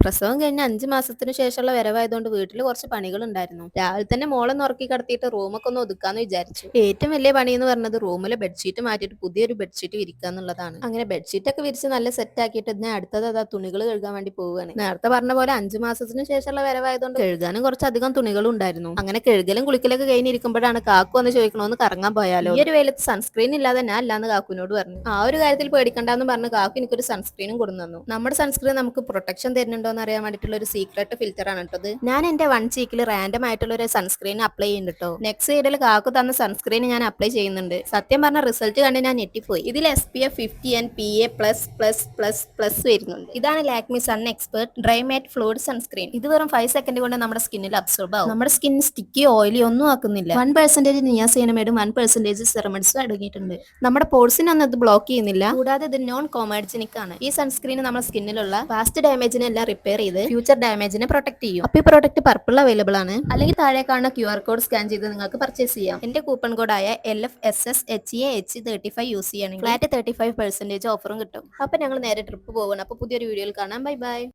പ്രസവം കഴിഞ്ഞ അഞ്ചു മാസത്തിന് ശേഷമുള്ള വരവായതുകൊണ്ട് വീട്ടിൽ കുറച്ച് പണികൾ ഉണ്ടായിരുന്നു രാവിലെ തന്നെ മോളെ ഉറക്കി കടത്തിയിട്ട് റൂമൊക്കെ ഒന്ന് ഒതുക്കാന്ന് വിചാരിച്ചു. ഏറ്റവും വലിയ പണി എന്ന് പറഞ്ഞത് റൂമിലെ ബെഡ്ഷീറ്റ് മാറ്റിയിട്ട് പുതിയൊരു ബെഡ്ഷീറ്റ് വിരിക്കുക എന്നുള്ളതാണ്. അങ്ങനെ ബെഡ്ഷീറ്റ് ഒക്കെ വിരിച്ച് നല്ല സെറ്റ് ആക്കിയിട്ട് ഞാൻ അടുത്തത് അതാ തുണികൾ കഴുകാൻ വേണ്ടി പോവുകയാണ്. നേരത്തെ പറഞ്ഞ പോലെ അഞ്ചു മാസത്തിന് ശേഷമുള്ള വരവായതുകൊണ്ട് കഴുകാനും കുറച്ചധികം തുണികളും ഉണ്ടായിരുന്നു. അങ്ങനെ കഴുകലും കുളിക്കലൊക്കെ കഴിഞ്ഞിരിക്കുമ്പോഴാണ് കാക്കു വന്ന് ചോദിക്കണമെന്ന് കറങ്ങാൻ പോയാലോ? ഈ ഒരു വെയിലത്ത് സൺസ്ക്രീൻ ഇല്ലാതെ ഞാൻ അല്ലാന്ന് കാക്കുവിനോട് പറഞ്ഞു. ആ ഒരു കാര്യത്തിൽ പേടിക്കണ്ടെന്ന് പറഞ്ഞ് കാക്കു എനിക്കൊരു സൺസ്ക്രീനും തന്നു. നമ്മുടെ സൺസ്ക്രീൻ നമുക്ക് പ്രൊട്ടക്ഷൻ തരുന്നുണ്ടോ എന്ന് അറിയാൻ വേണ്ടിയിട്ടുള്ള ഒരു സീക്രട്ട് ഫിൽറ്റർ ആണ് കേട്ടത് ഞാൻ എന്റെ വൺ ചീക്കിൽ റാൻഡം ആയിട്ടുള്ള ഒരു സൺസ്ക്രീൻ അപ്ലൈ ചെയ്യുന്നുണ്ട് നെക്സ്റ്റ് സൈഡിൽ കാക്കു തന്ന സൺസ്ക്രീൻ ഞാൻ അപ്ലൈ ചെയ്യുന്നുണ്ട്. സത്യം പറഞ്ഞ റിസൾട്ട് കണ്ട് ഞാൻ ഞെട്ടിപ്പോയി. ഇതിൽ S P F fifty and P A plus plus plus plus വരുന്നുണ്ട്. ഇതാണ് Lakme sun expert dry matte fluid sunscreen ഇത് വെറും ഫൈവ് സെക്കൻഡ് കൊണ്ട് നമ്മുടെ സ്കിന്നിൽ അബ്സോർബ് ആവും. നമ്മുടെ സ്കിൻ സ്റ്റിക്കി ഓയിലി ഒന്നും ആക്കുന്നില്ല. വൺ പെർസെന്റേജ് നിയാസീനമേഡും വൺ പെർസെന്റേജ് സെറമിഡ്സും അടങ്ങിയിട്ടുണ്ട്. നമ്മുടെ പോഴ്സിനൊന്നും അത് ബ്ലോക്ക് ചെയ്യുന്നില്ല. കൂടാതെ ഇത് നോൺ കോമേഡ്ജനിക് ആണ്. ഈ സൺസ്ക്രീൻ നമ്മുടെ സ്കിന്നിലുള്ള ഫാസ്റ്റ് ഡാമേജിനെ എല്ലാം റിപ്പയർ ചെയ്ത് ഫ്യൂച്ചർ ഡാമേജിനെ പ്രൊട്ടക്ട് ചെയ്യും. അപ്പൊ ഈ പ്രോഡക്റ്റ് പർപ്പിൾ അവൈലബിൾ ആണ്. അല്ലെങ്കിൽ താഴെ കാണുന്ന ക്യു ആർ കോഡ് സ്കാൻ ചെയ്ത് നിങ്ങൾക്ക് പർച്ചേസ് ചെയ്യാം. എന്റെ coupon കോഡായ L F S S H A H thirty five use ചെയ്യണം ഫ്ലാറ്റ് തേർട്ടി ഫൈവ് പെർസെന്റേജ് ഓഫറും കിട്ടും. അപ്പൊ ഞങ്ങൾ നേരെ ട്രിപ്പ് പോകണം അപ്പൊ പുതിയൊരു വീഡിയോയിൽ കാണാം. Bye bye